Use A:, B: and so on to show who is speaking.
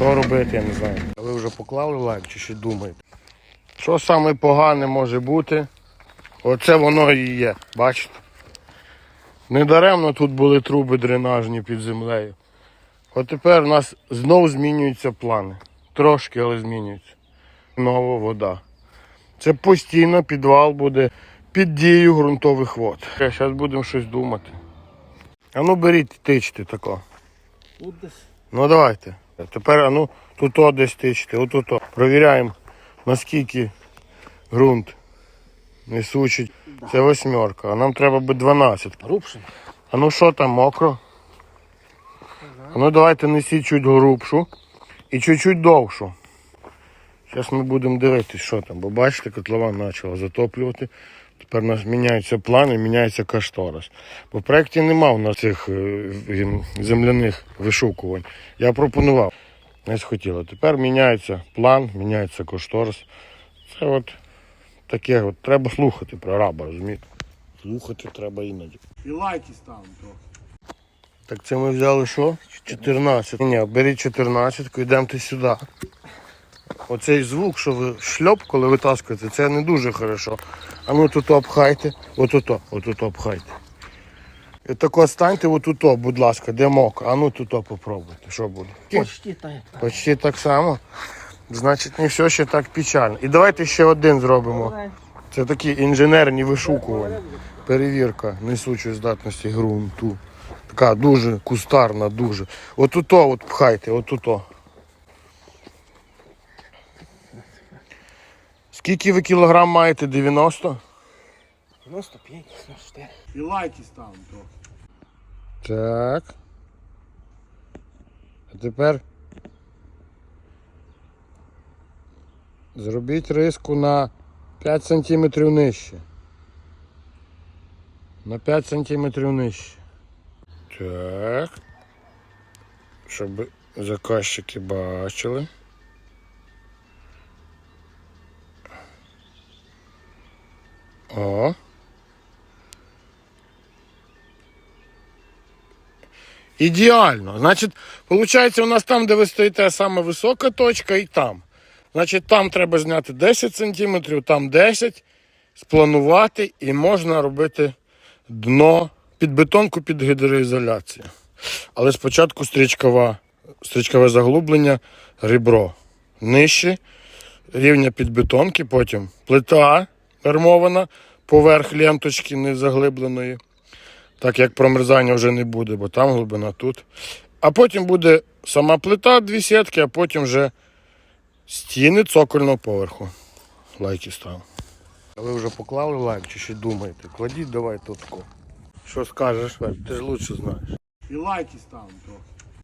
A: Що робити, я не знаю. А ви вже поклали лайк чи ще думаєте? Що саме погане може бути? Оце воно і є, бачите? Недаремно тут були труби дренажні під землею. От тепер у нас знову змінюються плани. Трошки, але змінюються. Нова вода. Це постійно підвал буде під дією ґрунтових вод. Зараз будемо щось думати. А ну беріть, тичте тако. Ну давайте. Тепер а ну тут о десь тичте, отут. Провіряємо, наскільки ґрунт несучий. Це восьмерка, а нам треба би 12.
B: Грубшим.
A: А ну що там, мокро? А ну давайте несіть чуть грубшу і чуть-чуть довшу. Зараз ми будемо дивитися, що там, бо бачите, котлова почала затоплювати. Тепер у нас міняються плани, міняється кашторис. Бо в проєкті нема у нас цих е, земляних вишукувань. Я пропонував, не схотіло. Тепер міняється план, міняється кошторис. Це от таке, от треба слухати про раба, розумієте? Слухати треба іноді. І лайки ставимо трохи. Так це ми взяли що? 14. Ні, беріть 14, йдемте сюди. Оцей звук, що ви шльоп, коли витаскуєте, це не дуже хорошо. А ну тут обхайте, отут, отут обхайте. І тако станьте отут, будь ласка, де мокро. А ну тут попробуйте, що буде.
B: Почти так.
A: Почти так само. Значить, не все ще так печально. І давайте ще один зробимо.
B: Давай.
A: Це такі інженерні вишукування. Перевірка несучої здатності ґрунту. Така дуже кустарна, дуже. Отуто от пхайте, отуто. Скільки ви кілограм маєте? 90?
B: 95, 94.
A: І лайки ставимо трохи. Так. А тепер зробіть риску на 5 см нижче. На 5 см нижче. Так. Щоб заказчики бачили. О. Ідеально. Значить, виходить, у нас там, де ви стоїте, саме висока точка, і там. Значить, там треба зняти 10 см, там 10, спланувати і можна робити дно під бетонку під гідроізоляцію. Але спочатку стрічкова, стрічкове заглублення, ребро нижче, рівня під бетонки, потім плита армована, поверх ленточки не заглибленої. Так як промерзання вже не буде, бо там глибина тут. А потім буде сама плита, дві сітки, а потім вже стіни цокольного поверху. Лайки став. А ви вже поклали лайк чи ще думаєте? Кладіть давай тут. Що скажеш, Вер? Ти ж лучше знаєш. І лайки ставимо трохи.